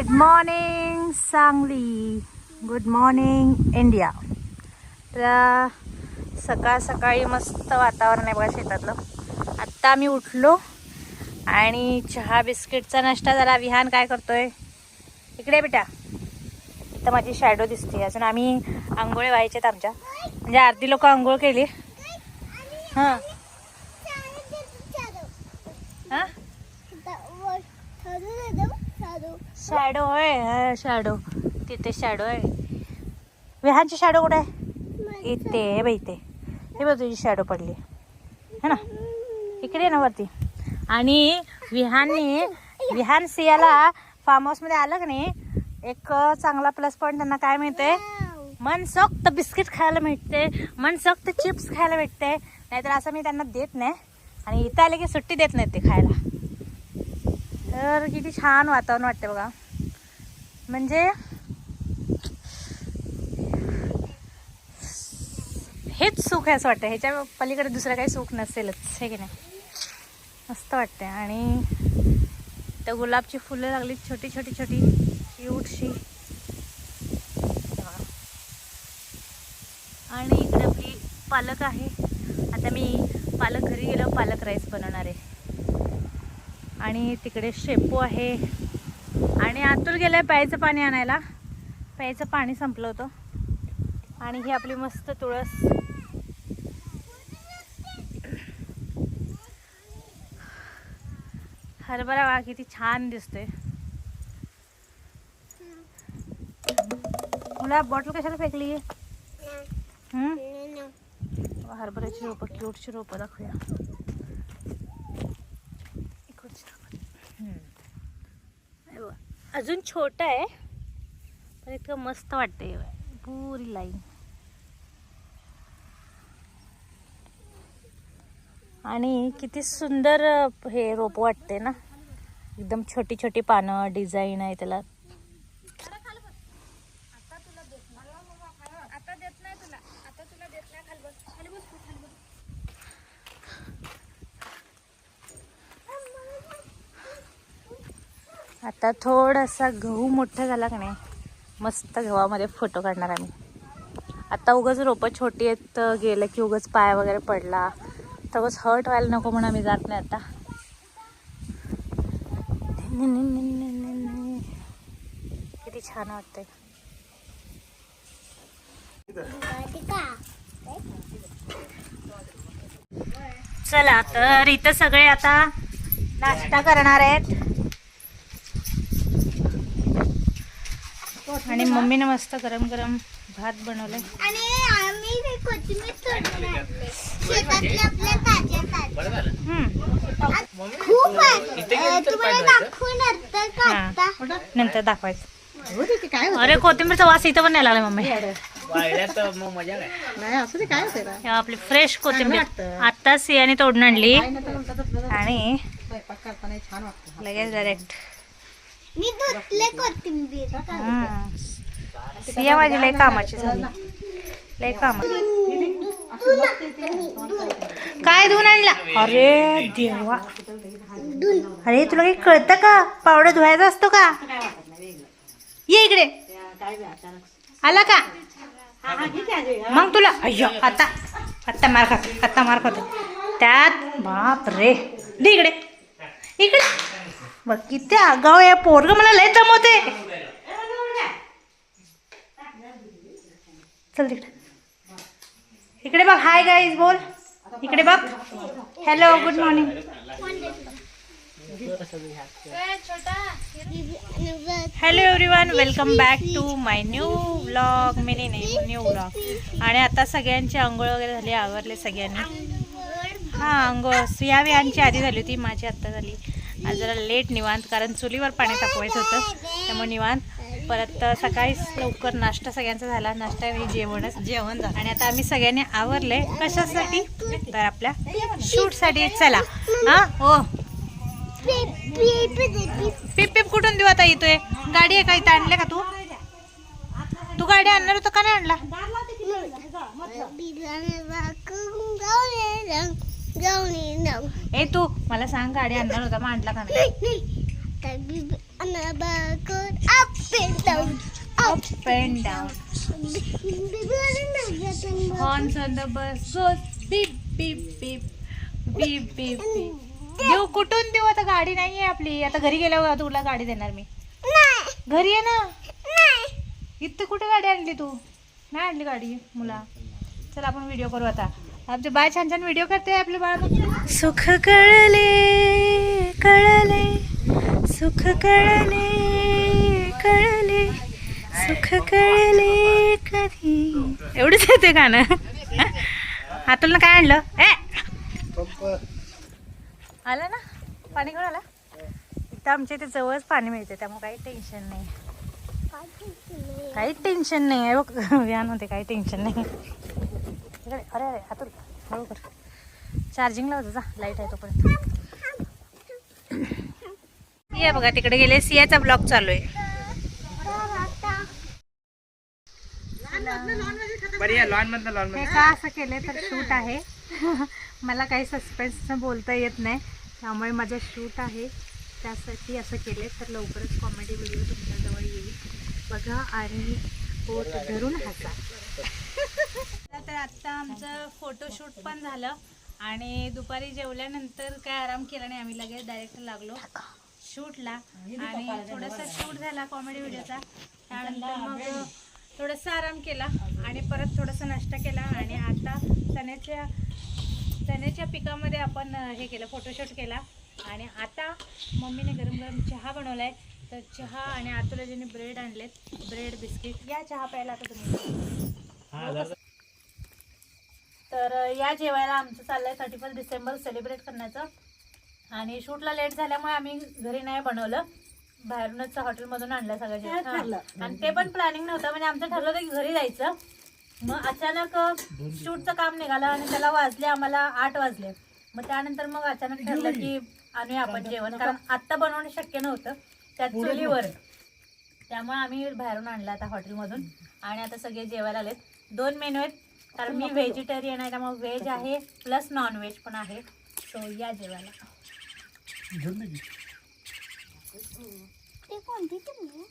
Good morning Sangli good morning India तर सकाळ सकाळी मस्त वातावरण आहे बघा शेतातलं. आत्ता आम्ही उठलो आणि चहा बिस्किटचा नाश्ता झाला. विहान काय करतोय? इकडे बेटा. इथं माझी शॅडो दिसते अजून आम्ही आंघोळे आहेत आमच्या. म्हणजे अर्धी लोक आंघोळ केली. हां. शॅडो आहे शॅडो तिथे शॅडो आहे. विहानची शॅडो कुठे आहे? इथे बाई इथे. हे बघ तुझी शॅडो पडली. है ना? इकडे ना वरती. आणि विहानने विहान सियाला फार्म हाऊसमध्ये आलं की नाही एक चांगला प्लस पॉईंट त्यांना काय मिळते मनसोक्त बिस्किट खायला मिळते मनसोक्त चिप्स खायला भेटते नाहीतर असं मी त्यांना देत नाही. आणि इथं आले की सुट्टी देत नाहीत ते खायला. तर किती छान वातावरण वाटते बघा. म्हणजे हेच सुख आहे असं वाटतं ह्याच्या पलीकडे दुसरं काही सुख नसेलच हे की नाही? मस्त वाटते आणि त्या गुलाबची फुलं लागली छोटी छोटी छोटी क्यूटशी आणि इकडे आपली पालक आहे. आता मी पालक घरी गेलं पालक राईस बनवणार आहे. आणि तिकडे शेपू आहे. आणि आतूर गेलाय प्यायचं पाणी आणायला. प्यायचं पाणी संपलं होतं. आणि ही आपली मस्त तुळस. हरभरा वा किती छान दिसतोय. मुला बॉटल कशाला फेकली? हरभऱ्याची रोपं क्यूटची रोपं दाखवूया इकडची दाखव. हम्म. हे बघ. अजून छोटं आहे पण इतकं मस्त वाटते पुरी लाईन आणि किती सुंदर हे रोप वाटते ना. एकदम छोटी छोटी पानं डिझाईन आहे त्याला. आता आता थोडासा गहू मोठा झाला का नाही मस्त गव्हामध्ये फोटो काढणार आम्ही. आता उगाच रोपं छोटी आहेत तर गेलं की उगाच पाय वगैरे पडला. तर उगाच हर्ट व्हायला नको म्हणून आम्ही जात नाही आता. किती छान वाटतंय. चला तर इथं सगळे आता नाश्ता करणार आहेत. आणि मम्मीने मस्त गरम गरम भात बनवलाय. नंतर दाखवायचं. अरे कोथिंबीरचा वास इथं पण नाही लागला मम्मी. हे आपली फ्रेश कोथिंबीर. आता सियाने तोडून आणली. आणि लगेच डायरेक्ट मी धुतले कोथिंबीर. सिया माझी लय कामाची झाली. लय काम. काय धुवून आणला? अरे देवा. अरे तुला काही कळतं का? पावडर धुवायचा असतो का? ये इकडे. आला का? मग तुला. अय्यो आता. आता मार खातो. आता मार खातो. त्यात बाप रे दे इकडे. बघ किती आगाव आहे पोरग मला लय जमवते चल तिकडे. इकडे बघ हाय गाईज बोल. इकडे बघ. Hello good morning hello everyone welcome back to my new vlog mini नाही न्यू व्लॉग आणि आता सगळ्यांची आंघोळ वगैरे झाली आवरले सगळ्यांनी. हां आंघोळ. सुयावी विहानची आधी झाली होती माझी आत्ता झाली. आज जरा लेट निवांत कारण चुलीवर पाणी तापवायचं होतं. त्यामुळे निवांत. परत सकाळी लवकर नाश्ता सगळ्यांचा झाला. नाश्ता म्हणजे जेवणच. जेवण झालं. आणि आता आम्ही सगळ्यांनी आवरले कशासाठी? तर आपल्या शूटसाठी. चला. हां? हो. पिप पिप कुठून देऊ आता येतोय? गाडी आहे का इथं? आणले का तू? तू गाडी आणणार होतं का नाही आणला? ए तू मला सांग गाडी आणणार होता मग आणला का नाही. Up and down? Horns on the bus goes beep beep beep beep beep beep देऊ कुठून देऊ? आता गाडी नाहीये आपली. आता घरी गेल्यावर तुला गाडी देणार मी. नाही. घरी आहे ना. नाही. इथं कुठे गाडी आणली तू? नाही आणली गाडी मुला. चल आपण व्हिडिओ करू आता. आमचे बाय छान छान व्हिडिओ करते आपले बाळ सुख कळले कळले सुख कळले कळले सुख कळले कधी। एवढंच येते गाणं. हातून काय आणलं? ए! आलं ना? पाणी घेऊन आला? इथं आमच्या इथे जवळच पाणी मिळते त्यामुळे काही टेन्शन नाही. काही टेन्शन नाही आहे बघ. व्यान होते काही टेन्शन नाही. इकडे, अरे अरे हातून हळू कर. चार्जिंगला होतं जा लाइट आहे तोपर्यंत. ये बघा तिकडे गेले सियाचा ब्लॉग चालू आहे. हे का असं केलंय तर शूट आहे. मला काही सस्पेन्स बोलता येत नाही. त्यामुळे माझं शूट आहे. त्यासाठी असं केलंय तर लवकरच कॉमेडी व्हिडिओ तुमच्याजवळ येईल. बघा आणि पोट धरून हसा. तर आत्ता आमचं फोटोशूट पण झालं. आणि दुपारी जेवल्यानंतर काय आराम केला नाही आम्ही लगेच डायरेक्ट लागलो. शूटला. आणि थोडासा शूट झाला कॉमेडी व्हिडिओचा त्यानंतर मग थोडासा आराम केला आणि परत थोडासा नाश्ता केला. आणि आता चण्याच्या चण्याच्या पिकामध्ये आपण हे केलं फोटोशूट केला. आणि आता मम्मीने गरम गरम चहा बनवलाय. तर चहा आणि आतुलाजीने ब्रेड आणलेत. ब्रेड बिस्किट या चहा प्यायला आता तुम्ही. तर या जेवायला आमचं चाललंय थर्टी फर्स्ट डिसेंबर सेलिब्रेट करण्याचं. आणि शूटला लेट झाल्यामुळे आम्ही घरी नाही बनवलं. बाहेरूनच हॉटेलमधून आणलं सगळं जेवण. आणि ते पण प्लॅनिंग नव्हतं. म्हणजे आमचं ठरलं होतं की घरी जायचं. मग अचानक शूटचं काम निघालं आणि त्याला वाजले आम्हाला आठ वाजले. मग त्यानंतर मग अचानक ठरलं की आणूया आपण जेवण. कारण आत्ता बनवणं शक्य नव्हतं. त्यात चुलीवर त्यामुळे आम्ही बाहेरून आणलं आता हॉटेलमधून. आणि आता सगळे जेवायला आलेत. दोन मेनू आहेत. कारण मी व्हेजिटेरियन आहे त्यामुळे व्हेज आहे प्लस नॉन व्हेज पण आहे. सो या जेवायला. ते कोणती तुम्ही?